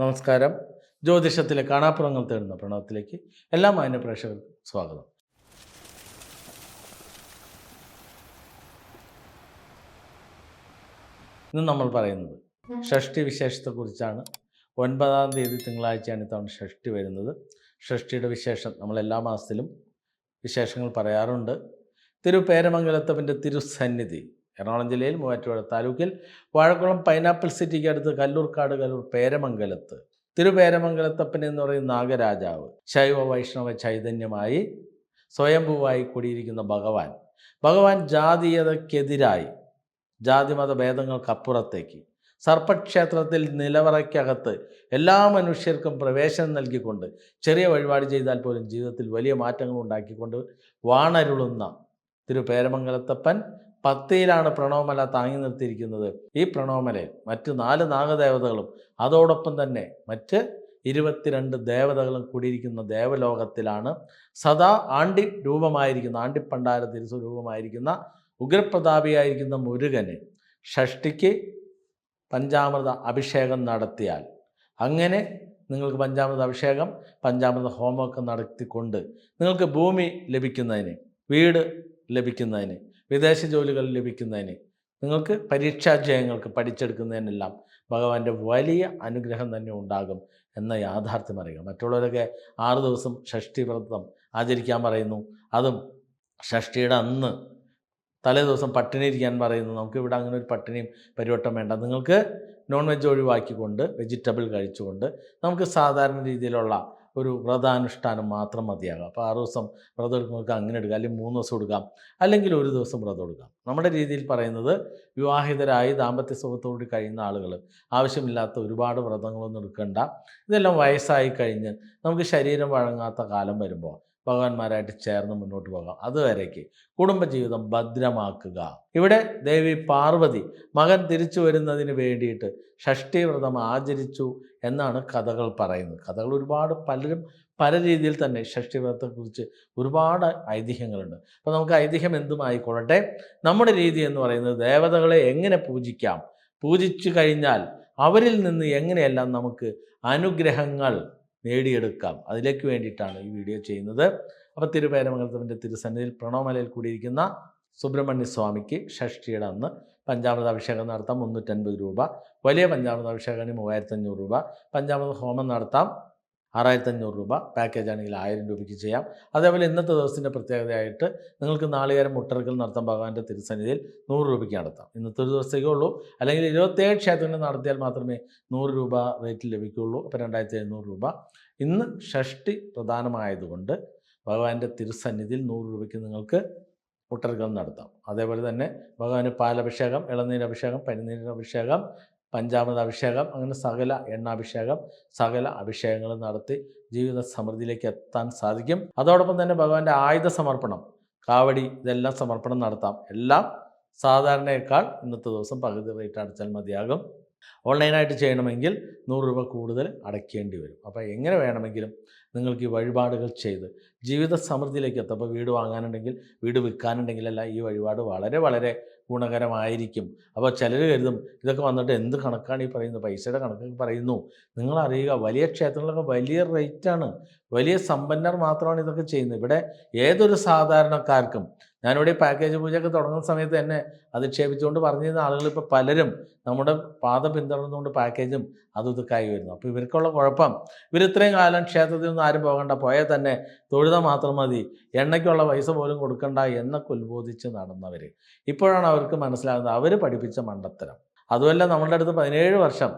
നമസ്കാരം. ജ്യോതിഷത്തിലെ കാണാപ്പുറങ്ങൾ തേടുന്ന പ്രണവത്തിലേക്ക് എല്ലാ മാന്യ പ്രേക്ഷകർക്കും സ്വാഗതം. ഇന്ന് നമ്മൾ പറയുന്നത് ഷഷ്ടി വിശേഷത്തെക്കുറിച്ചാണ് ഒൻപതാം തീയതി തിങ്കളാഴ്ചയാണ് ഇത്തവണ ഷഷ്ടി വരുന്നത്. ഷഷ്ടിയുടെ വിശേഷം നമ്മൾ എല്ലാ മാസത്തിലും വിശേഷങ്ങൾ പറയാറുണ്ട്. തിരുപേരമംഗലത്തപ്പന്റെ തിരുസന്നിധി. എറണാകുളം ജില്ലയിൽ മൂവാറ്റുപുഴ താലൂക്കിൽ വാഴക്കുളം പൈനാപ്പിൾ സിറ്റിക്ക് അടുത്ത് കല്ലൂർക്കാട് കല്ലൂർ പേരമംഗലത്ത്. തിരുപേരമംഗലത്തപ്പൻ എന്ന് പറയുന്ന നാഗരാജാവ് ശൈവ വൈഷ്ണവ ചൈതന്യമായി സ്വയംഭൂവായി കൂടിയിരിക്കുന്ന ഭഗവാൻ. ഭഗവാൻ ജാതീയതയ്ക്കെതിരായി ജാതിമത ഭേദങ്ങൾക്കപ്പുറത്തേക്ക് സർപ്പക്ഷേത്രത്തിൽ നിലവറയ്ക്കകത്ത് എല്ലാ മനുഷ്യർക്കും പ്രവേശനം നൽകിക്കൊണ്ട് ചെറിയ വഴിപാട് ചെയ്താൽ പോലും ജീവിതത്തിൽ വലിയ മാറ്റങ്ങൾ ഉണ്ടാക്കിക്കൊണ്ട് വാണരുളുന്ന തിരുപേരമംഗലത്തപ്പൻ പത്തിയിലാണ് പ്രണവമല താങ്ങി നിർത്തിയിരിക്കുന്നത്. ഈ പ്രണവമലയിൽ മറ്റ് നാല് നാഗദേവതകളും അതോടൊപ്പം തന്നെ മറ്റ് ഇരുപത്തിരണ്ട് ദേവതകളും കൂടിയിരിക്കുന്ന ദേവലോകത്തിലാണ് സദാ ആണ്ടി രൂപമായിരിക്കുന്ന ആണ്ടിപ്പണ്ടാര തിരുസ്വരൂപമായിരിക്കുന്ന ഉഗ്രപ്രതാപിയായിരിക്കുന്ന മുരുകന് ഷഷ്ടിക്ക് പഞ്ചാമൃത അഭിഷേകം നടത്തിയാൽ. അങ്ങനെ നിങ്ങൾക്ക് പഞ്ചാമൃത അഭിഷേകം പഞ്ചാമൃത ഹോമമൊക്കെ നടത്തിക്കൊണ്ട് നിങ്ങൾക്ക് ഭൂമി ലഭിക്കുന്നതിന് വീട് ലഭിക്കുന്നതിന് വിദേശ ജോലികൾ ലഭിക്കുന്നതിന് നിങ്ങൾക്ക് പരീക്ഷാജയങ്ങൾക്ക് പഠിച്ചെടുക്കുന്നതിനെല്ലാം ഭഗവാന്റെ വലിയ അനുഗ്രഹം തന്നെ ഉണ്ടാകും എന്ന യാഥാർത്ഥ്യം അറിയുക. മറ്റുള്ളവരൊക്കെ ആറ് ദിവസം ഷഷ്ടി വ്രതം ആചരിക്കാൻ പറയുന്നു. അതും ഷഷ്ടിയുടെ അന്ന് തലേ ദിവസം പട്ടിണി ഇരിക്കാൻ പറയുന്നു. നമുക്ക് ഇവിടെ അങ്ങനെ ഒരു പട്ടിണിയും പരിവട്ടം വേണ്ട. നിങ്ങൾക്ക് നോൺ വെജ് ഒഴിവാക്കിക്കൊണ്ട് വെജിറ്റബിൾ കഴിച്ചുകൊണ്ട് നമുക്ക് സാധാരണ രീതിയിലുള്ള ഒരു വ്രതാനുഷ്ഠാനം മാത്രം മതിയാകാം. അപ്പോൾ ആറ് ദിവസം വ്രതം എടുക്കുന്നവർക്ക് അങ്ങനെ എടുക്കാം. അല്ലെങ്കിൽ മൂന്ന് ദിവസം എടുക്കാം. അല്ലെങ്കിൽ ഒരു ദിവസം വ്രതം എടുക്കാം. നമ്മുടെ രീതിയിൽ പറയുന്നത് വിവാഹിതരായി ദാമ്പത്യ സുഖത്തോടി കഴിയുന്ന ആളുകൾ ആവശ്യമില്ലാത്ത ഒരുപാട് വ്രതങ്ങളൊന്നും എടുക്കണ്ട. ഇതെല്ലാം വയസ്സായി കഴിഞ്ഞ് നമുക്ക് ശരീരം വഴങ്ങാത്ത കാലം വരുമ്പോൾ ഭഗവാന്മാരായിട്ട് ചേർന്ന് മുന്നോട്ട് പോകാം. അതുവരേക്ക് കുടുംബജീവിതം ഭദ്രമാക്കുക. ഇവിടെ ദേവി പാർവതി മകൻ തിരിച്ചു വരുന്നതിന് വേണ്ടിയിട്ട് ഷഷ്ടി വ്രതം ആചരിച്ചു എന്നാണ് കഥകൾ പറയുന്നത്. കഥകൾ ഒരുപാട് പലരും പല രീതിയിൽ തന്നെ ഷഷ്ടി വ്രതത്തെക്കുറിച്ച് ഒരുപാട് ഐതിഹ്യങ്ങളുണ്ട്. അപ്പോൾ നമുക്ക് ഐതിഹ്യം എന്തും ആയിക്കൊള്ളട്ടെ. നമ്മുടെ രീതി എന്ന് പറയുന്നത് ദേവതകളെ എങ്ങനെ പൂജിക്കാം? പൂജിച്ചു കഴിഞ്ഞാൽ അവരിൽ നിന്ന് എങ്ങനെയെല്ലാം നമുക്ക് അനുഗ്രഹങ്ങൾ നേടിയെടുക്കാം. അതിലേക്ക് വേണ്ടിയിട്ടാണ് ഈ വീഡിയോ ചെയ്യുന്നത്. അപ്പോൾ തിരുപേരമംഗലത്തിന്റെ തിരുസന്നിധിയിൽ പ്രണവമലയിൽ കൂടിയിരിക്കുന്ന സുബ്രഹ്മണ്യ സ്വാമിക്ക് ഷഷ്ടിയുടെ അന്ന് പഞ്ചാമൃത അഭിഷേകം നടത്താം. മുന്നൂറ്റൻപത് രൂപ. വലിയ പഞ്ചാമൃത അഭിഷേകത്തിന് മൂവായിരത്തഞ്ഞൂറ് രൂപ. പഞ്ചാമൃത ഹോമം നടത്താം. ആറായിരത്തഞ്ഞൂറ് രൂപ പാക്കേജ് ആണെങ്കിൽ ആയിരം രൂപയ്ക്ക് ചെയ്യാം. അതേപോലെ ഇന്നത്തെ ദിവസത്തിന്റെ പ്രത്യേകതയായിട്ട് നിങ്ങൾക്ക് നാളികേരം മുട്ടറക്കൽ നടത്താൻ ഭഗവാന്റെ തിരുസന്നിധിയിൽ നൂറ് രൂപയ്ക്ക് നടത്താം. ഇന്നത്തെ ഒരു ദിവസത്തേക്കേ ഉള്ളൂ. അല്ലെങ്കിൽ ഇരുപത്തേഴ് ക്ഷേത്രങ്ങൾ നടത്തിയാൽ മാത്രമേ നൂറ് രൂപ റേറ്റിൽ ലഭിക്കുകയുള്ളൂ. അപ്പോൾ രണ്ടായിരത്തി എഴുന്നൂറ് രൂപ. ഇന്ന് ഷഷ്ടി പ്രധാനമായതുകൊണ്ട് ഭഗവാന്റെ തിരുസന്നിധിയിൽ നൂറ് രൂപയ്ക്ക് നിങ്ങൾക്ക് മുട്ടറക്കൽ നടത്താം. അതേപോലെ തന്നെ ഭഗവാന് പാലഭിഷേകം ഇളനീരഭിഷേകം പനിനീരഭിഷേകം പഞ്ചാമൃത അഭിഷേകം അങ്ങനെ സകല എണ്ണാഭിഷേകം സകല അഭിഷേകങ്ങൾ നടത്തി ജീവിത സമൃദ്ധിയിലേക്ക് എത്താൻ സാധിക്കും. അതോടൊപ്പം തന്നെ ഭഗവാന്റെ ആയുധ സമർപ്പണം കാവടി ഇതെല്ലാം സമർപ്പണം നടത്താം. എല്ലാം സാധാരണയേക്കാൾ ഇന്നത്തെ ദിവസം പകുതി റേറ്റ് അടച്ചാൽ മതിയാകും. ഓൺലൈനായിട്ട് ചെയ്യണമെങ്കിൽ നൂറ് രൂപ കൂടുതൽ അടയ്ക്കേണ്ടി വരും. അപ്പോൾ എങ്ങനെ വേണമെങ്കിലും നിങ്ങൾക്ക് ഈ വഴിപാടുകൾ ചെയ്ത് ജീവിത സമൃദ്ധിയിലേക്ക് എത്തും. അപ്പോൾ വീട് വാങ്ങാനുണ്ടെങ്കിൽ വീട് വിൽക്കാനുണ്ടെങ്കിലല്ല ഈ വഴിപാട് വളരെ വളരെ ഗുണകരമായിരിക്കും. അപ്പോൾ ചിലർ കരുതും ഇതൊക്കെ വന്നിട്ട് എന്ത് കണക്കാണ് ഈ പറയുന്നത്? പൈസയുടെ കണക്കൊക്കെ പറയുന്നു. നിങ്ങളറിയുക വലിയ ക്ഷേത്രങ്ങളൊക്കെ വലിയ റേറ്റാണ് വലിയ സമ്പന്നർ മാത്രമാണ് ഇതൊക്കെ ചെയ്യുന്നത്. ഇവിടെ ഏതൊരു സാധാരണക്കാർക്കും ഞാനിവിടെ പാക്കേജ് പൂജയൊക്കെ തുടങ്ങുന്ന സമയത്ത് തന്നെ അധിക്ഷേപിച്ചുകൊണ്ട് പറഞ്ഞിരുന്ന ആളുകൾ ഇപ്പോൾ പലരും നമ്മുടെ പാദം പിന്തുടർന്നുകൊണ്ട് പാക്കേജും അതും ഇതൊക്കെ വരുന്നു. അപ്പോൾ ഇവർക്കുള്ള കുഴപ്പം ഇവർ ഇത്രയും കാലം ക്ഷേത്രത്തിൽ നിന്ന് ആരും പോകണ്ട പോയാൽ തന്നെ തൊഴുത മാത്രം മതി എണ്ണയ്ക്കുള്ള പൈസ പോലും കൊടുക്കണ്ട എന്നൊക്കെ ഉത്ബോധിച്ച് നടന്നവർ ഇപ്പോഴാണ് അവർക്ക് മനസ്സിലാകുന്നത് അവർ പഠിപ്പിച്ച മണ്ടത്തരം. അതുമല്ല നമ്മളുടെ അടുത്ത് പതിനേഴ് വർഷം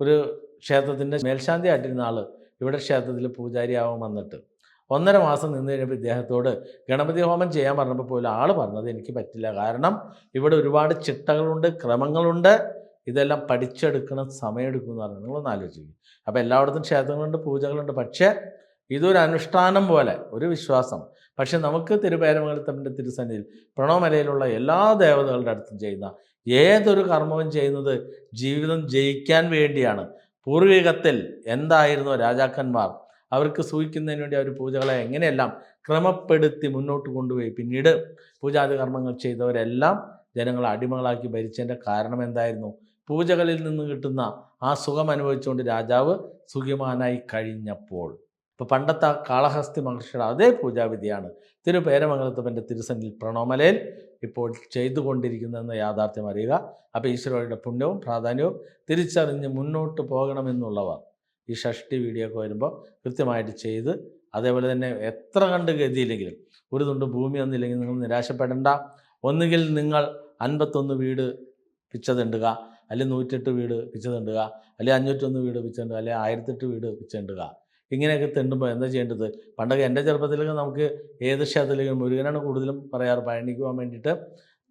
ഒരു ക്ഷേത്രത്തിന്റെ മേൽശാന്തി ആയിട്ടിരുന്ന ആൾ ഇവിടെ ക്ഷേത്രത്തിൽ പൂജാരിയാവാൻ വന്നിട്ട് ഒന്നര മാസം നിന്ന് കഴിഞ്ഞപ്പോൾ ഇദ്ദേഹത്തോട് ഗണപതി ഹോമം ചെയ്യാൻ പറഞ്ഞപ്പോൾ പോലും ആൾ പറഞ്ഞത് എനിക്ക് പറ്റില്ല. കാരണം ഇവിടെ ഒരുപാട് ചിട്ടകളുണ്ട് ക്രമങ്ങളുണ്ട്. ഇതെല്ലാം പഠിച്ചെടുക്കണം സമയമെടുക്കും എന്ന് പറഞ്ഞു. നിങ്ങളൊന്ന് ആലോചിക്കും. അപ്പോൾ എല്ലായിടത്തും ക്ഷേത്രങ്ങളുണ്ട് പൂജകളുണ്ട്. പക്ഷേ ഇതൊരു അനുഷ്ഠാനം പോലെ ഒരു വിശ്വാസം. പക്ഷെ നമുക്ക് തിരുപേരമംഗലത്തമ്മിന്റെ തിരുസന്നിധിയിൽ പ്രണവമലയിലുള്ള എല്ലാ ദേവതകളുടെ അടുത്തും ചെയ്യുന്ന ഏതൊരു കർമ്മവും ചെയ്യുന്നത് ജീവിതം ജയിക്കാൻ വേണ്ടിയാണ്. പൂർവികത്തിൽ എന്തായിരുന്നു രാജാക്കന്മാർ? അവർക്ക് സൂഹിക്കുന്നതിന് വേണ്ടി അവർ പൂജകളെ എങ്ങനെയെല്ലാം ക്രമപ്പെടുത്തി മുന്നോട്ട് കൊണ്ടുപോയി. പിന്നീട് പൂജാതി കർമ്മങ്ങൾ ചെയ്തവരെല്ലാം ജനങ്ങളെ അടിമകളാക്കി ഭരിച്ചതിന്റെ കാരണം എന്തായിരുന്നു? പൂജകളിൽ നിന്ന് കിട്ടുന്ന ആ സുഖം അനുഭവിച്ചുകൊണ്ട് രാജാവ് സുഖിമാനായി കഴിഞ്ഞപ്പോൾ. ഇപ്പോൾ പണ്ടത്തെ കാളഹസ്തി മഹർഷിയുടെ അതേ പൂജാവിധിയാണ്. തിരുപേരമംഗലത്തപ്പന്റെ തിരുസന്നിൽ പ്രണോമലയിൽ ഇപ്പോൾ ചെയ്തുകൊണ്ടിരിക്കുന്നതെന്ന യാഥാർത്ഥ്യം അറിയുക. അപ്പോൾ ഈശ്വരയുടെ പുണ്യവും പ്രാധാന്യവും തിരിച്ചറിഞ്ഞ് മുന്നോട്ട് പോകണമെന്നുള്ളവർ ഈ ഷഷ്ടി വീഡിയോ ഒക്കെ വരുമ്പോൾ കൃത്യമായിട്ട് ചെയ്ത് അതേപോലെ തന്നെ എത്ര കണ്ട് ഗതിയില്ലെങ്കിലും ഒരു തുണ്ട് ഭൂമി ഒന്നില്ലെങ്കിൽ നിങ്ങൾ നിരാശപ്പെടേണ്ട. ഒന്നുകിൽ നിങ്ങൾ അൻപത്തൊന്ന് വീട് പിച്ചതിണ്ടുക അല്ലെങ്കിൽ നൂറ്റെട്ട് വീട് പിച്ചതിണ്ടുക അല്ലെങ്കിൽ അഞ്ഞൂറ്റൊന്ന് വീട് പിച്ചതുണ്ടുക അല്ലെങ്കിൽ ആയിരത്തെട്ട് വീട് പിച്ചതുണ്ടുക ഇങ്ങനെയൊക്കെ തെണ്ടുമ്പോൾ എന്താ ചെയ്യേണ്ടത്? പണ്ടൊക്കെ എന്റെ ചെറുപ്പത്തിലൊക്കെ നമുക്ക് ഏത് ക്ഷേത്രത്തിലേക്കും മുരുകനാണ് കൂടുതലും പറയാറ് പഴനിക്ക് വേണ്ടിയിട്ട്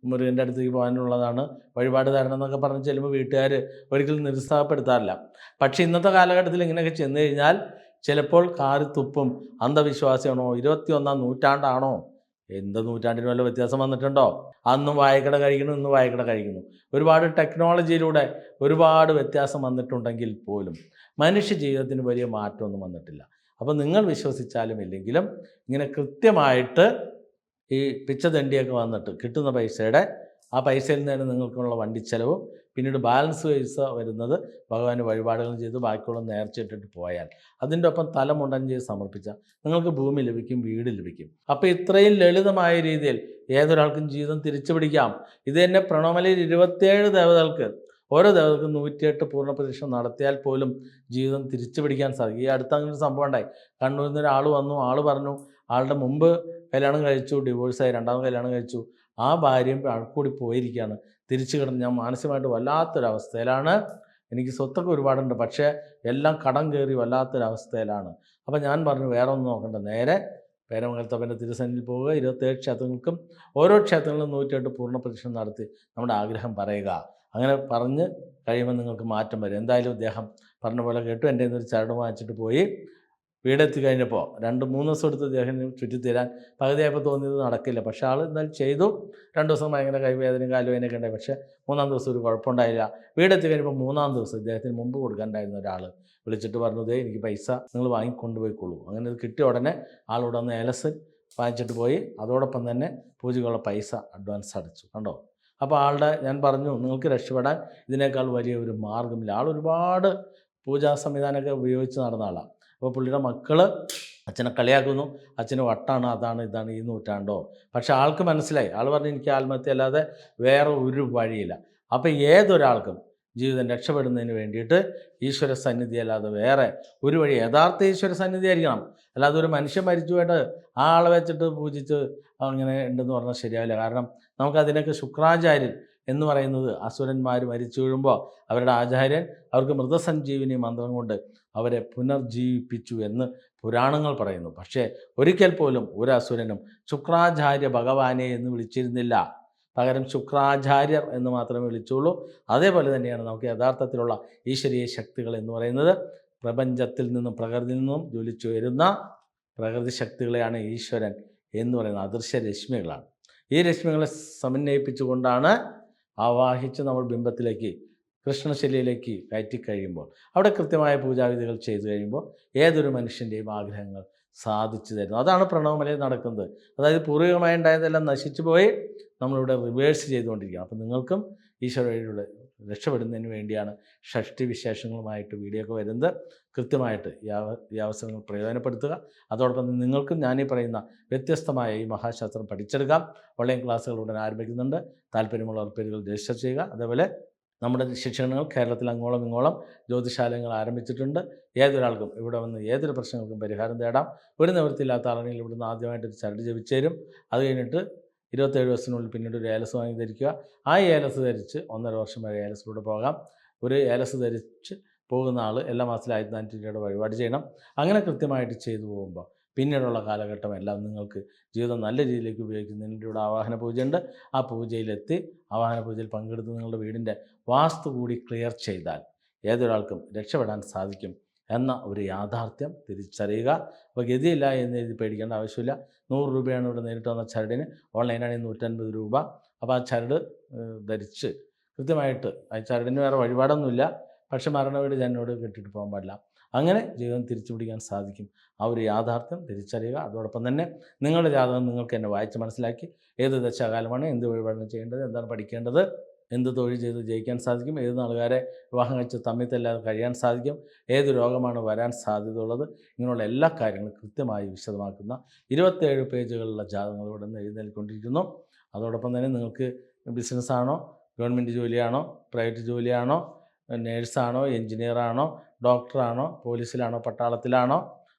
മുരുകന്റെ അടുത്തേക്ക് പോകാനുള്ളതാണ് വഴിപാട് തരണം എന്നൊക്കെ പറഞ്ഞ് ചെല്ലുമ്പോൾ വീട്ടുകാർ ഒരിക്കലും നിരുത്സാഹപ്പെടുത്താറില്ല. പക്ഷേ ഇന്നത്തെ കാലഘട്ടത്തിൽ ഇങ്ങനെയൊക്കെ ചെന്ന് കഴിഞ്ഞാൽ ചിലപ്പോൾ കാറി തുപ്പും അന്ധവിശ്വാസിയാണോ? ഇരുപത്തിയൊന്നാം നൂറ്റാണ്ടാണോ? എന്ത് നൂറ്റാണ്ടിന് വല്ല വ്യത്യാസം വന്നിട്ടുണ്ടോ? അന്നും വായക്കട കഴിക്കുന്നു ഇന്ന് വായക്കട കഴിക്കുന്നു. ഒരുപാട് ടെക്നോളജിയിലൂടെ ഒരുപാട് വ്യത്യാസം വന്നിട്ടുണ്ടെങ്കിൽ പോലും മനുഷ്യ ജീവിതത്തിന് വലിയ മാറ്റമൊന്നും വന്നിട്ടില്ല. അപ്പോൾ നിങ്ങൾ വിശ്വസിച്ചാലും ഇല്ലെങ്കിലും ഇങ്ങനെ കൃത്യമായിട്ട് ഈ പിച്ചതണ്ടിയൊക്കെ വന്നിട്ട് കിട്ടുന്ന പൈസയുടെ ആ പൈസയിൽ നിന്ന് നിങ്ങൾക്കുള്ള വണ്ടിച്ചെലവും പിന്നീട് ബാലൻസ് പൈസ വരുന്നത് ഭഗവാന് വഴിപാടുകൾ ചെയ്ത് ബാക്കിയുള്ള നേർച്ചയിട്ടിട്ട് പോയാൽ അതിന്റെ ഒപ്പം തലമുണ്ടൻ ചെയ്ത് സമർപ്പിച്ചാൽ നിങ്ങൾക്ക് ഭൂമി ലഭിക്കും വീട് ലഭിക്കും. അപ്പോൾ ഇത്രയും ലളിതമായ രീതിയിൽ ഏതൊരാൾക്കും ജീവിതം തിരിച്ചു പിടിക്കാം ഇത് തന്നെ പ്രണോമലയിൽ ഇരുപത്തിയേഴ് ദേവതകൾക്ക് ഓരോ ദേവതകൾക്കും നൂറ്റിയെട്ട് പൂർണ പ്രതീക്ഷ നടത്തിയാൽ പോലും ജീവിതം തിരിച്ചു പിടിക്കാൻ സാധിക്കും. ഈ അടുത്ത അങ്ങനെ ഒരു സംഭവം ഉണ്ടായി. കണ്ണൂരിൽ നിന്ന് ഒരാൾ വന്നു ആൾ പറഞ്ഞു ആളുടെ മുമ്പ് കല്യാണം കഴിച്ചു ഡിവോഴ്സായി രണ്ടാമത് കല്യാണം കഴിച്ചു. ആ ഭാര്യയും കൂടി പോയിരിക്കുകയാണ്. തിരിച്ചു കിടന്ന് ഞാൻ മാനസികമായിട്ട് വല്ലാത്തൊരവസ്ഥയിലാണ്. എനിക്ക് സ്വത്തൊക്കെ ഒരുപാടുണ്ട് പക്ഷേ എല്ലാം കടം കയറി വല്ലാത്തൊരവസ്ഥയിലാണ്. അപ്പോൾ ഞാൻ പറഞ്ഞു വേറെ ഒന്നും നോക്കണ്ട. നേരെ പേരമംഗലത്തപ്പന്റെ തിരുസന്നിൽ പോവുക. ഇരുപത്തേഴ് ക്ഷേത്രങ്ങൾക്കും ഓരോ ക്ഷേത്രങ്ങളിലും നൂറ്റിയെട്ട് പൂർണ പ്രദക്ഷിണം നടത്തി നമ്മുടെ ആഗ്രഹം പറയുക. അങ്ങനെ പറഞ്ഞ് കഴിയുമ്പോൾ നിങ്ങൾക്ക് മാറ്റം വരും. എന്തായാലും അദ്ദേഹം പറഞ്ഞ പോലെ കേട്ടു. എന്റെ ഒരു ചരട് വാങ്ങിച്ചിട്ട് പോയി. വീടെത്തി കഴിഞ്ഞപ്പോൾ രണ്ട് മൂന്ന് ദിവസം എടുത്ത് അദ്ദേഹം ചുറ്റിത്തരാൻ പകുതിയായപ്പോൾ തോന്നിയത് നടക്കില്ല. പക്ഷേ ആൾ എന്തായാലും ചെയ്തു. രണ്ട് ദിവസം ഭയങ്കര കൈവേദനയും കാലുവേദനയൊക്കെ ഉണ്ടായി. പക്ഷേ മൂന്നാം ദിവസം ഒരു കുഴപ്പമുണ്ടായില്ല. വീടെത്തി കഴിഞ്ഞപ്പോൾ മൂന്നാം ദിവസം ഇദ്ദേഹത്തിന് മുമ്പ് കൊടുക്കാനുണ്ടായിരുന്ന ഒരാൾ വിളിച്ചിട്ട് പറഞ്ഞു എനിക്ക് പൈസ നിങ്ങൾ വാങ്ങിക്കൊണ്ടുപോയിക്കോളൂ അങ്ങനെ ഇത് കിട്ടിയ ഉടനെ ആളോട് ഒന്ന് ഏലസ് വാങ്ങിച്ചിട്ട് പോയി. അതോടൊപ്പം തന്നെ പൂജകളുടെ പൈസ അഡ്വാൻസ് അടച്ചു. കണ്ടോ? അപ്പോൾ ആളുടെ ഞാൻ പറഞ്ഞു നിങ്ങൾക്ക് രക്ഷപ്പെടാൻ ഇതിനേക്കാൾ വലിയ ഒരു മാർഗമില്ല ആൾ ഒരുപാട് പൂജാ സംവിധാനമൊക്കെ ഉപയോഗിച്ച് നടന്ന ആളാണ് അപ്പോൾ പുള്ളിയുടെ മക്കൾ അച്ഛനെ കളിയാക്കുന്നു. അച്ഛന് വട്ടാണ് അതാണ് ഇതാണ് ഈ നൂറ്റാണ്ടോ. പക്ഷെ ആൾക്ക് മനസ്സിലായി. ആൾ പറഞ്ഞു എനിക്ക് ആത്മഹത്യ അല്ലാതെ വേറെ ഒരു വഴിയില്ല. അപ്പോൾ ഏതൊരാൾക്കും ജീവിതം രക്ഷപ്പെടുന്നതിന് വേണ്ടിയിട്ട് ഈശ്വര സന്നിധി അല്ലാതെ വേറെ ഒരു വഴി യഥാർത്ഥ ഈശ്വര സന്നിധി ആയിരിക്കണം. അല്ലാതെ ഒരു മനുഷ്യൻ മരിച്ചു പോയിട്ട് ആ ആളെ വെച്ചിട്ട് പൂജിച്ച് അങ്ങനെ ഉണ്ടെന്ന് പറഞ്ഞാൽ ശരിയാവില്ല. കാരണം നമുക്കതിനൊക്കെ ശുക്രാചാര്യൻ എന്ന് പറയുന്നത് അസുരന്മാർ മരിച്ചു വീഴുമ്പോൾ അവരുടെ ആചാര്യൻ അവർക്ക് മൃതസഞ്ജീവിനി മന്ത്രം കൊണ്ട് അവരെ പുനർജീവിപ്പിച്ചു എന്ന് പുരാണങ്ങൾ പറയുന്നു. പക്ഷേ ഒരിക്കൽ പോലും ഒരു അസുരനും ശുക്രാചാര്യ ഭഗവാനെ എന്ന് വിളിച്ചിരുന്നില്ല. പകരം ശുക്രാചാര്യർ എന്ന് മാത്രമേ വിളിച്ചുള്ളൂ. അതേപോലെ തന്നെയാണ് നമുക്ക് യഥാർത്ഥത്തിലുള്ള ഈശ്വരീയ ശക്തികൾ എന്ന് പറയുന്നത്. പ്രപഞ്ചത്തിൽ നിന്നും പ്രകൃതിയിൽ നിന്നും ജ്വലിച്ചു വരുന്ന പ്രകൃതി ശക്തികളെയാണ് ഈശ്വരൻ എന്ന് പറയുന്ന അദൃശ്യ രശ്മികളാണ്. ഈ രശ്മികളെ സമന്വയിപ്പിച്ചുകൊണ്ടാണ് ആവാഹിച്ച് നമ്മൾ ബിംബത്തിലേക്ക് കൃഷ്ണശൈലിയിലേക്ക് കയറ്റി കഴിയുമ്പോൾ അവിടെ കൃത്യമായ പൂജാവിധികൾ ചെയ്തു കഴിയുമ്പോൾ ഏതൊരു മനുഷ്യന്റെയും ആഗ്രഹങ്ങൾ സാധിച്ചു തരുന്നു. അതാണ് പ്രണവമലയിൽ നടക്കുന്നത്. അതായത് പൂർവികമായി ഉണ്ടായതെല്ലാം നശിച്ചു പോയി നമ്മളിവിടെ റിവേഴ്സ് ചെയ്തുകൊണ്ടിരിക്കുകയാണ്. അപ്പോൾ നിങ്ങൾക്കും ഈശ്വരയുടെ രക്ഷപ്പെടുന്നതിന് വേണ്ടിയാണ് ഷഷ്ടി വിശേഷങ്ങളുമായിട്ട് വീഡിയോ ഒക്കെ വരുന്നത്. കൃത്യമായിട്ട് ഈ അവ അവസരങ്ങൾ പ്രയോജനപ്പെടുത്തുക. അതോടൊപ്പം നിങ്ങൾക്കും ഞാനീ പറയുന്ന വ്യത്യസ്തമായ ഈ മഹാശാസ്ത്രം പഠിച്ചെടുക്കാം. ഓൺലൈൻ ക്ലാസ്സുകൾ ഉടൻ ആരംഭിക്കുന്നുണ്ട്. താല്പര്യമുള്ള പേരുകൾ രജിസ്റ്റർ ചെയ്യുക. അതേപോലെ നമ്മുടെ ശിക്ഷണങ്ങൾ കേരളത്തിൽ അങ്ങോളം ഇങ്ങോളം ജ്യോതിശാലയങ്ങൾ ആരംഭിച്ചിട്ടുണ്ട്. ഏതൊരാൾക്കും ഇവിടെ വന്ന് ഏതൊരു പ്രശ്നങ്ങൾക്കും പരിഹാരം തേടാം. ഒരു നിവൃത്തിയില്ലാത്ത ആളാണെങ്കിൽ ഇവിടുന്ന് ആദ്യമായിട്ട് ചരട് ജപിച്ചു തരും അത് കഴിഞ്ഞിട്ട് ഇരുപത്തേഴ് ദിവസത്തിനുള്ളിൽ പിന്നീട് ഒരു ഏലസ് വാങ്ങി ധരിക്കുക. ആ ഏലസ് ധരിച്ച് ഒന്നര വർഷം വരെ ഏലസിലൂടെ പോകാം. ഒരു ഏലസ് ധരിച്ച് പോകുന്ന ആൾ എല്ലാ മാസത്തിലും ആയിരത്തി നാനൂറ്റി രൂപയുടെ വഴിപാട് ചെയ്യണം. അങ്ങനെ കൃത്യമായിട്ട് ചെയ്തു പോകുമ്പോൾ പിന്നീടുള്ള കാലഘട്ടം എല്ലാം നിങ്ങൾക്ക് ജീവിതം നല്ല രീതിയിലേക്ക് ഉപയോഗിക്കുന്നതിന്റെ ഇവിടെ ആവാഹന പൂജയുണ്ട്. ആ പൂജയിലെത്തി ആവാഹന പൂജയിൽ പങ്കെടുത്ത് നിങ്ങളുടെ വീടിന്റെ വാസ്തു കൂടി ക്ലിയർ ചെയ്താൽ ഏതൊരാൾക്കും രക്ഷപ്പെടാൻ സാധിക്കും. എന്ന ഒരു യാഥാർത്ഥ്യം തിരിച്ചറിയുക. അപ്പോൾ ഗതിയില്ല എന്ന് എഴുതി പേടിക്കേണ്ട ആവശ്യമില്ല. നൂറ് രൂപയാണ് ഇവിടെ നേരിട്ട് വന്ന ചരടിന്. ഓൺലൈനാണെങ്കിൽ നൂറ്റൻപത് രൂപ. അപ്പോൾ ആ ചരട് ധരിച്ച് കൃത്യമായിട്ട് ആ ചരടിന് വേറെ വഴിപാടൊന്നുമില്ല. പക്ഷെ മരണവീട് ജനോട് കെട്ടിട്ട് പോകാൻ പാടില്ല. അങ്ങനെ ജീവിതം തിരിച്ചു പിടിക്കാൻ സാധിക്കും. ആ ഒരു യാഥാർത്ഥ്യം തിരിച്ചറിയുക. അതോടൊപ്പം തന്നെ നിങ്ങളുടെ ജാതകം നിങ്ങൾക്ക് എന്നെ വായിച്ച് മനസ്സിലാക്കി. ഏത് ദശാകാലമാണ് എന്ത് വഴിപാടാണ് ചെയ്യേണ്ടത് എന്താണ് പഠിക്കേണ്ടത് എന്ത് തൊഴിൽ ചെയ്ത് ജയിക്കാൻ സാധിക്കും? ഏത് നാളുകാരെ വിവാഹം കഴിച്ച് തമ്മിൽ തല്ലാതെ കഴിയാൻ സാധിക്കും? ഏത് രോഗമാണ് വരാൻ സാധ്യതയുള്ളത്? ഇങ്ങനെയുള്ള എല്ലാ കാര്യങ്ങളും കൃത്യമായി വിശദമാക്കുന്ന ഇരുപത്തേഴ് പേജുകളുള്ള ജാതകങ്ങൾ ഇവിടെ നിന്ന് എഴുന്നേൽക്കൊണ്ടിരിക്കുന്നു. അതോടൊപ്പം തന്നെ നിങ്ങൾക്ക് ബിസിനസ്സാണോ ഗവൺമെന്റ് ജോലിയാണോ പ്രൈവറ്റ് ജോലിയാണോ നേഴ്സാണോ എൻജിനീയറാണോ ഡോക്ടറാണോ പോലീസിലാണോ പട്ടാളത്തിലാണോ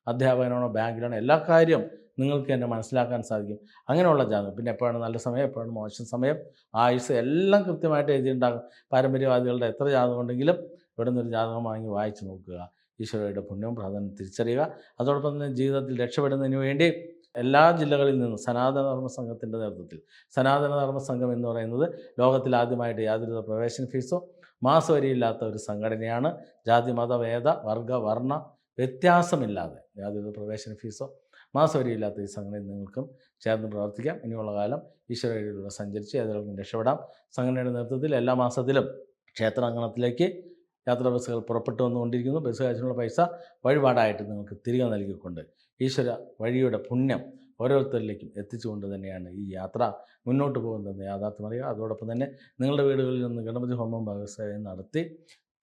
അധ്യാപകനാണോ ബാങ്കിലാണോ എല്ലാ കാര്യം നിങ്ങൾക്ക് തന്നെ മനസ്സിലാക്കാൻ സാധിക്കും. അങ്ങനെയുള്ള ജാതകം. പിന്നെ എപ്പോഴാണ് നല്ല സമയം എപ്പോഴാണ് മോശം സമയം ആയുസ് എല്ലാം കൃത്യമായിട്ട് എഴുതിയിട്ടുണ്ടാകും പാരമ്പര്യവാദികളുടെ എത്ര ജാതകം ഉണ്ടെങ്കിലും ഇവിടെ നിന്നൊരു ജാതകം വാങ്ങി വായിച്ച് നോക്കുക. ഈശ്വരയുടെ പുണ്യവും പ്രാധാന്യം തിരിച്ചറിയുക. അതോടൊപ്പം തന്നെ ജീവിതത്തിൽ രക്ഷപ്പെടുന്നതിന് വേണ്ടി എല്ലാ ജില്ലകളിൽ നിന്നും സനാതനധർമ്മ സംഘത്തിന്റെ നേതൃത്വത്തിൽ സനാതനധർമ്മ സംഘം എന്ന് പറയുന്നത് ലോകത്തിൽ ആദ്യമായിട്ട് യാതൊരു പ്രവേശന ഫീസോ മാസവരിയില്ലാത്ത ഒരു സംഘടനയാണ്. ജാതി മത വേദ വർഗ വർണ വ്യത്യാസമില്ലാതെ യാതൊരു പ്രവേശന ഫീസോ മാസവരിയില്ലാത്ത ഈ സംഘടനയിൽ നിങ്ങൾക്കും ചേർന്ന് പ്രവർത്തിക്കാം. ഇനിയുള്ള കാലം ഈശ്വരയിലൂടെ സഞ്ചരിച്ച് ഏതെങ്കിലും രക്ഷപ്പെടാം. സംഘടനയുടെ നേതൃത്വത്തിൽ എല്ലാ മാസത്തിലും ക്ഷേത്രാങ്കണത്തിലേക്ക് യാത്രാ ബസ്സുകൾ പുറപ്പെട്ടു വന്നുകൊണ്ടിരിക്കുന്നു. ബസ് കാശിനുള്ള പൈസ വഴിപാടായിട്ട് നിങ്ങൾക്ക് തിരികെ നൽകിക്കൊണ്ട് ഈശ്വര വഴിയുടെ പുണ്യം ഓരോരുത്തരിലേക്കും എത്തിച്ചുകൊണ്ട് തന്നെയാണ് ഈ യാത്ര മുന്നോട്ട് പോകുന്നതെന്ന് യാഥാർത്ഥ്യമറിയുക അതോടൊപ്പം തന്നെ നിങ്ങളുടെ വീടുകളിൽ നിന്ന് ഗണപതി ഹോമം വ്യവസായം നടത്തി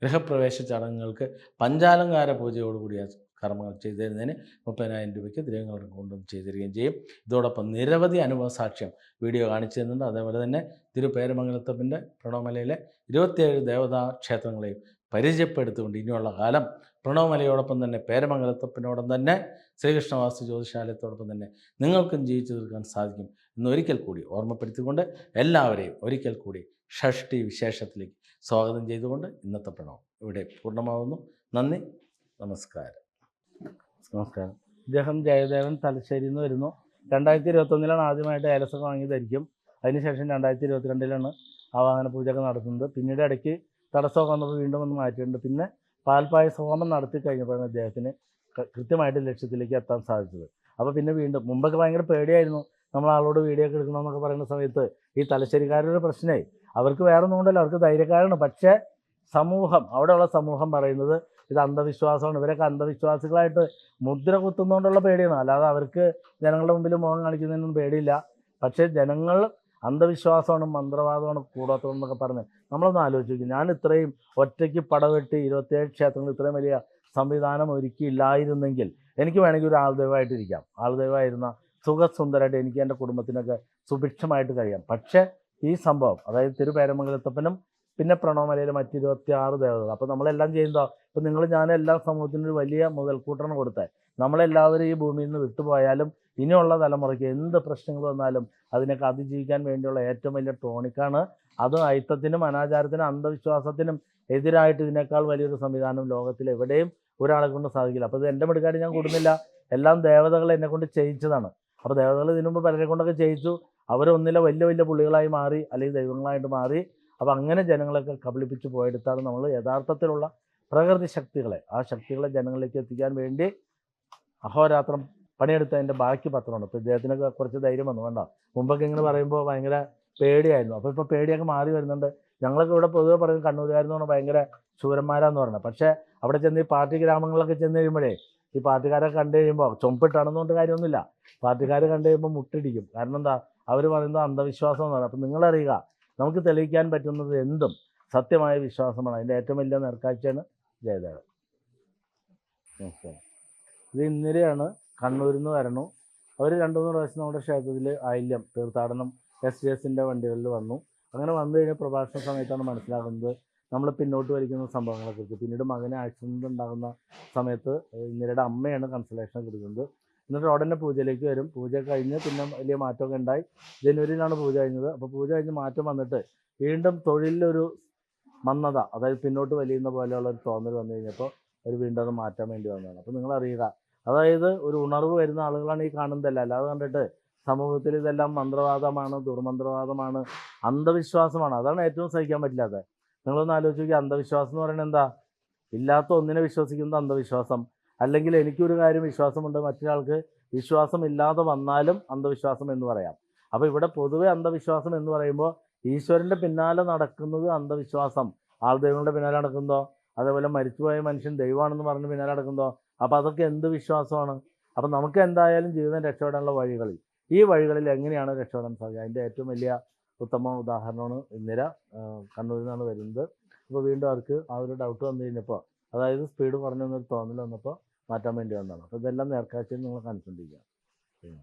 ഗൃഹപ്രവേശ ചടങ്ങുകൾക്ക് പഞ്ചാലങ്കാര പൂജയോടുകൂടി ആ കർമ്മങ്ങൾ ചെയ്തു തരുന്നതിന് മുപ്പതിനായിരം രൂപയ്ക്ക് ദ്രവ്യങ്ങൾ കൊണ്ടും ചെയ്തു തരികയും ചെയ്യും. ഇതോടൊപ്പം നിരവധി അനുഭവ സാക്ഷ്യം വീഡിയോ കാണിച്ചു തരുന്നുണ്ട് അതേപോലെ തന്നെ തിരുപേരമംഗലത്തപ്പന്റെ പ്രണവമലയിലെ ഇരുപത്തിയേഴ് ദേവതാ ക്ഷേത്രങ്ങളെയും പരിചയപ്പെടുത്തുകൊണ്ട് ഇനിയുള്ള കാലം പ്രണവമലയോടൊപ്പം തന്നെ പേരമംഗലത്തപ്പനോടൊപ്പം തന്നെ ശ്രീകൃഷ്ണവാസ്തു ജ്യോതിശാലയത്തോടൊപ്പം തന്നെ നിങ്ങൾക്കും ജീവിച്ചു തീർക്കാൻ സാധിക്കും എന്നൊരിക്കൽ കൂടി ഓർമ്മപ്പെടുത്തിക്കൊണ്ട് എല്ലാവരെയും ഒരിക്കൽ കൂടി ഷഷ്ടി വിശേഷത്തിലേക്ക് സ്വാഗതം ചെയ്തുകൊണ്ട് ഇന്നത്തെ പ്രണവം ഇവിടെ പൂർണമാകുന്നു നന്ദി. നമസ്കാരം. നമസ്കാരം ഇദ്ദേഹം ജയദേവൻ തലശ്ശേരിയിൽ നിന്ന് വരുന്നു രണ്ടായിരത്തി ഇരുപത്തൊന്നിലാണ് ആദ്യമായിട്ട് ഏലസൊക്കെ വാങ്ങിയതായിരിക്കും അതിനുശേഷം രണ്ടായിരത്തി ഇരുപത്തിരണ്ടിലാണ് ആവാഹന പൂജയൊക്കെ നടത്തുന്നത്. പിന്നീട് ഇടയ്ക്ക് തടസ്സമൊക്കെ വന്നപ്പോൾ വീണ്ടും ഒന്ന് മാറ്റിയിട്ടുണ്ട്. പിന്നെ പാൽപ്പായസ ഹോമം നടത്തി കഴിഞ്ഞപ്പോഴാണ് അദ്ദേഹത്തിന് കൃത്യമായിട്ട് ലക്ഷ്യത്തിലേക്ക് എത്താൻ സാധിച്ചത്. അപ്പോൾ പിന്നെ വീണ്ടും മുമ്പൊക്കെ ഭയങ്കര പേടിയായിരുന്നു. നമ്മൾ ആളോട് വീഡിയോ ഒക്കെ എടുക്കണമെന്നൊക്കെ പറയുന്ന സമയത്ത് ഈ തലശ്ശേരിക്കാരുടെ പ്രശ്നമായി. അവർക്ക് വേറെ ഒന്നും കൊണ്ടല്ല അവർക്ക് ധൈര്യക്കാരാണ്. പക്ഷേ സമൂഹം അവിടെയുള്ള സമൂഹം പറയുന്നത് ഇത് അന്ധവിശ്വാസമാണ്. ഇവരൊക്കെ അന്ധവിശ്വാസികളായിട്ട് മുദ്ര കുത്തുന്നതുകൊണ്ടുള്ള പേടിയാണ്. അല്ലാതെ അവർക്ക് ജനങ്ങളുടെ മുമ്പിൽ മുഖം കാണിക്കുന്നതിനൊന്നും പേടിയില്ല. പക്ഷേ ജനങ്ങൾ അന്ധവിശ്വാസമാണ് മന്ത്രവാദമാണ് കൂടാത്തതെന്നൊക്കെ പറഞ്ഞ് നമ്മളൊന്ന് ആലോചിക്കും ഞാൻ ഇത്രയും ഒറ്റയ്ക്ക് പടവെട്ടി ഇരുപത്തിയേഴ് ക്ഷേത്രങ്ങൾ ഇത്രയും വലിയ സംവിധാനം ഒരുക്കിയില്ലായിരുന്നെങ്കിൽ എനിക്ക് വേണമെങ്കിൽ ഒരു ആൾദൈവമായിട്ടിരിക്കാം. ആൾദൈവമായിരുന്ന സുഖസുന്ദരമായിട്ട് എനിക്ക് എന്റെ കുടുംബത്തിനൊക്കെ സുഭിക്ഷമായിട്ട് കഴിയാം. പക്ഷേ ഈ സംഭവം അതായത് തിരുപേരമംഗലത്തപ്പനും പിന്നെ പ്രണവമലയിൽ മറ്റ് ഇരുപത്തി ആറ് ദേവതകൾ. അപ്പോൾ നമ്മളെല്ലാം ചെയ്യുന്നതോ. ഇപ്പം നിങ്ങൾ ഞാൻ എല്ലാ സമൂഹത്തിനും ഒരു വലിയ മുതൽക്കൂട്ടാണ് കൊടുത്തത് നമ്മളെല്ലാവരും ഈ ഭൂമിയിൽ നിന്ന് വിട്ടുപോയാലും ഇനിയുള്ള തലമുറയ്ക്ക് എന്ത് പ്രശ്നങ്ങൾ വന്നാലും അതിനൊക്കെ അതിജീവിക്കാൻ വേണ്ടിയുള്ള ഏറ്റവും വലിയ ടോണിക്കാണ്. അത് അയിത്തത്തിനും അനാചാരത്തിനും അന്ധവിശ്വാസത്തിനും എതിരായിട്ട് ഇതിനേക്കാൾ വലിയൊരു സംവിധാനം ലോകത്തിൽ എവിടെയും ഒരാളെ കൊണ്ട് സാധിക്കില്ല. അപ്പോൾ ഇത് എന്റെ മെടുക്കാട് ഞാൻ കൂടുന്നില്ല. എല്ലാം ദേവതകൾ എന്നെ കൊണ്ട് ചെയ്യിച്ചതാണ്. അപ്പോൾ ദേവതകൾ ഇതിനു മുമ്പ് പലരെ കൊണ്ടൊക്കെ ചെയ്യിച്ചു. അവരൊന്നിലെ വലിയ വലിയ പുള്ളികളായി മാറി അല്ലെങ്കിൽ ദൈവങ്ങളായിട്ട് മാറി അപ്പോൾ അങ്ങനെ ജനങ്ങളൊക്കെ കബളിപ്പിച്ച് പോയെടുത്താണ് നമ്മൾ യഥാർത്ഥത്തിലുള്ള പ്രകൃതി ശക്തികളെ ആ ശക്തികളെ ജനങ്ങളിലേക്ക് എത്തിക്കാൻ വേണ്ടി അഹോരാത്രം പണിയെടുത്തതിന്റെ ബാക്കി പത്രമാണ്. ഇപ്പോൾ ഇദ്ദേഹത്തിനൊക്കെ കുറച്ച് ധൈര്യം വന്നു. വേണ്ട മുമ്പൊക്കെ ഇങ്ങനെ പറയുമ്പോൾ ഭയങ്കര പേടിയായിരുന്നു. അപ്പോൾ ഇപ്പോൾ പേടിയൊക്കെ മാറി വരുന്നുണ്ട്. ഞങ്ങളൊക്കെ ഇവിടെ പൊതുവെ പറയുന്നത് കണ്ണൂരുകാരെന്ന് പറഞ്ഞാൽ ഭയങ്കര ശൂരന്മാരാന്ന് പറഞ്ഞത് പക്ഷേ അവിടെ ചെന്ന് ഈ പാർട്ടി ഗ്രാമങ്ങളിലൊക്കെ ചെന്ന് കഴിയുമ്പോഴേ ഈ പാർട്ടിക്കാരെ കണ്ടു കഴിയുമ്പോൾ ചൊമ്പിട്ടാണെന്നുകൊണ്ട് കാര്യമൊന്നുമില്ല. പാർട്ടിക്കാർ കണ്ടു കഴിയുമ്പോൾ മുട്ടിടിക്കും. കാരണം എന്താ? അവർ പറയുന്നത് അന്ധവിശ്വാസം എന്ന് പറയുന്നത് അപ്പം നിങ്ങളറിയുക നമുക്ക് തെളിയിക്കാൻ പറ്റുന്നത് എന്തും സത്യമായ വിശ്വാസമാണ്. അതിന്റെ ഏറ്റവും വലിയ നേർക്കാഴ്ചയാണ് ജയദേവൻ. ഇത് ഇന്നലെയാണ് കണ്ണൂരിൽ നിന്ന് വരണു. അവർ രണ്ടു മൂന്ന് പ്രാവശ്യം നമ്മുടെ ക്ഷേത്രത്തിൽ ആയില്യം തീർത്ഥാടനം എസ് ജി എസിന്റെ വണ്ടികളിൽ വന്നു. അങ്ങനെ വന്നു കഴിഞ്ഞാൽ പ്രഭാഷണ സമയത്താണ് മനസ്സിലാകുന്നത് നമ്മൾ പിന്നോട്ട് വലിക്കുന്ന സംഭവങ്ങളെക്കുറിച്ച് പിന്നീട് മകന് ആക്സിഡന്റ് ഉണ്ടാകുന്ന സമയത്ത് ഇന്ദിരയുടെ അമ്മയാണ് കൺസലേഷൻ കൊടുക്കുന്നത്. എന്നിട്ട് ഉടനെ പൂജയിലേക്ക് വരും. പൂജ കഴിഞ്ഞ് പിന്നെ വലിയ മാറ്റമൊക്കെ ഉണ്ടായി. ജനുവരിയിലാണ് പൂജ കഴിഞ്ഞത്. അപ്പോൾ പൂജ കഴിഞ്ഞ് മാറ്റം വന്നിട്ട് വീണ്ടും തൊഴിലിലൊരു മന്നത അതായത് പിന്നോട്ട് വലിയുന്ന പോലെയുള്ള ഒരു തോന്നൽ വന്നു കഴിഞ്ഞപ്പോൾ അവർ വീണ്ടും അത് മാറ്റാൻ വേണ്ടി വന്നതാണ്. അപ്പോൾ നിങ്ങൾ അറിയുക. അതായത് ഒരു ഉണർവ് വരുന്ന ആളുകളാണ് ഈ കാണുന്നതല്ല. അല്ലാതെ കണ്ടിട്ട് സമൂഹത്തിൽ ഇതെല്ലാം മന്ത്രവാദമാണ് ദുർമന്ത്രവാദമാണ് അന്ധവിശ്വാസമാണ്. അതാണ് ഏറ്റവും സഹിക്കാൻ പറ്റില്ലാത്തത്. നിങ്ങളൊന്ന് ആലോചിച്ച് നോക്കിയാൽ അന്ധവിശ്വാസം എന്ന് പറയുന്നത് എന്താ? ഇല്ലാത്ത ഒന്നിനെ വിശ്വസിക്കുന്നത് അന്ധവിശ്വാസം. അല്ലെങ്കിൽ എനിക്കൊരു കാര്യം വിശ്വാസമുണ്ട് മറ്റൊരാൾക്ക് വിശ്വാസം ഇല്ലാതെ വന്നാലും അന്ധവിശ്വാസം എന്ന് പറയാം. അപ്പോൾ ഇവിടെ പൊതുവെ അന്ധവിശ്വാസം എന്ന് പറയുമ്പോൾ ഈശ്വരന്റെ പിന്നാലെ നടക്കുന്നത് അന്ധവിശ്വാസം. ആൾ ദൈവങ്ങളുടെ പിന്നാലെ നടക്കുന്നതോ അതേപോലെ മരിച്ചുപോയ മനുഷ്യൻ ദൈവമാണെന്ന് പറഞ്ഞ് പിന്നാലെ നടക്കുന്നതോ അപ്പോൾ അതൊക്കെ എന്ത് വിശ്വാസമാണ്? അപ്പോൾ നമുക്ക് എന്തായാലും ജീവിതം രക്ഷപ്പെടാനുള്ള വഴികളിൽ. ഈ വഴികളിൽ എങ്ങനെയാണ് രക്ഷപ്പെടാൻ സാധിക്കുക? അതിന്റെ ഏറ്റവും വലിയ ഉത്തമ ഉദാഹരണമാണ് ഇന്ദിര കണ്ണൂരിൽ നിന്നാണ് വരുന്നത്. അപ്പോൾ വീണ്ടും അവർക്ക് ആ ഒരു ഡൗട്ട് വന്നു കഴിഞ്ഞപ്പോൾ അതായത് സ്പീഡ് കുറഞ്ഞെന്നൊരു തോന്നൽ വന്നപ്പോൾ മാറ്റാൻ വേണ്ടി വന്നതാണ്. അപ്പോൾ ഇതെല്ലാം നേർക്കാഴ്ചയിൽ നിങ്ങൾ കാണിച്ചുകൊണ്ടിരിക്കുക